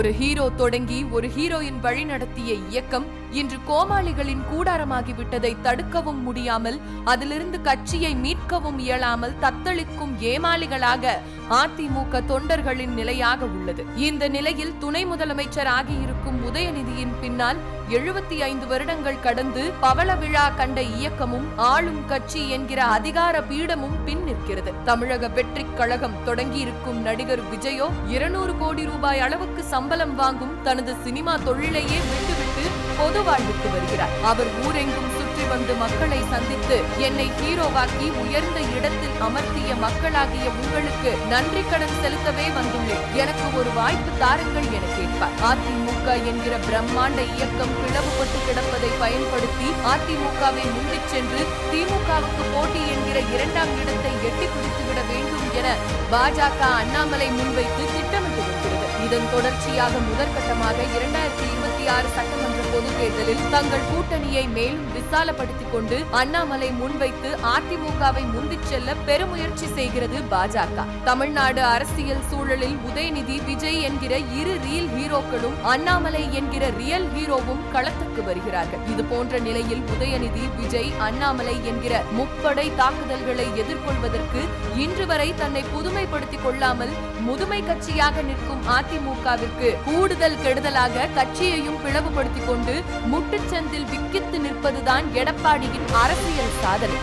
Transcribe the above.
ஒரு ஹீரோ தொடங்கி ஒரு ஹீரோயின் வழிநடத்திய இயக்கம் இன்று கோமாளிகளின் கூடாரமாகிவிட்டதை தடுக்கவும் முடியாமல் அதிலிருந்து கட்சியை மீட்கவும் இயலாமல் தத்தளிக்கும் ஏமாளிகளாக அதிமுக தொண்டர்களின் நிலையாக உள்ளது. இந்த நிலையில் துணை முதலமைச்சர் ஆகியிருக்கும் உதயநிதியின் பின்னால் எழுபத்தி ஐந்து வருடங்கள் கடந்து பவள விழா கண்ட இயக்கமும் ஆளும் கட்சி என்கிற அதிகார பீடமும் பின் நிற்கிறது. தமிழக வெற்றிக் கழகம் தொடங்கியிருக்கும் நடிகர் விஜயோ இருநூறு கோடி ரூபாய் அளவுக்கு சம்பளம் வாங்கும் தனது சினிமா தொழிலையே விட்டுவிட்டு பொது வாழ்வுக்கு வருகிறார். அவர் ஊரெங்கும் வந்து மக்களை சந்தித்து என்னை ஹீரோவாக்கி உயர்ந்த இடத்தில் அமர்த்திய மக்களாகிய உங்களுக்கு நன்றி கடன் செலுத்தவே வந்துள்ளேன். எனக்கு ஒரு வாய்ப்பு தாருங்கள் என கேட்பார். அதிமுக என்கிற பிரம்மாண்ட இயக்கம் பிளவுபட்டு கிடப்பதை பயன்படுத்தி அதிமுகவை முந்திச் சென்று திமுகவுக்கு போட்டி என்கிற இரண்டாம் இடத்தை எட்டி பிடித்துவிட வேண்டும் என பாஜக அண்ணாமலை முன்வைத்து திட்டமிட்டு வருகிறது இதன் தொடர்ச்சியாக முதற்கட்டமாக இரண்டாயிரத்தி இருபத்தி ஆறு சட்டமன்ற பொதுத் தேர்தலில் தங்கள் கூட்டணியை மேலும் விசாலப்படுத்திக் கொண்டு அண்ணாமலை முன்வைத்து அதிமுகவை முந்திச் செல்ல பெருமுயற்சி செய்கிறது பாஜக. தமிழ்நாடு அரசியல் சூழலில் உதயநிதி விஜய் என்கிற இரு ரியல் ஹீரோக்களும் அண்ணாமலை என்கிற ரியல் ஹீரோவும் களத்துக்கு வருகிறார்கள். இது போன்ற நிலையில் உதயநிதி விஜய் அண்ணாமலை என்கிற முப்படை தாக்குதல்களை எதிர்கொள்வதற்கு இன்று வரை தன்னை புதுமைப்படுத்திக் கொள்ளாமல் முதுமை கட்சியாக நிற்கும் அதிமுக அதிமுகவிற்கு கூடுதல் கெடுதலாக கட்சியையும் பிளவுபடுத்திக் கொண்டு முட்டுச்சந்தில் விக்கித்து நிற்பதுதான் எடப்பாடியின் அரசியல் சாதனை.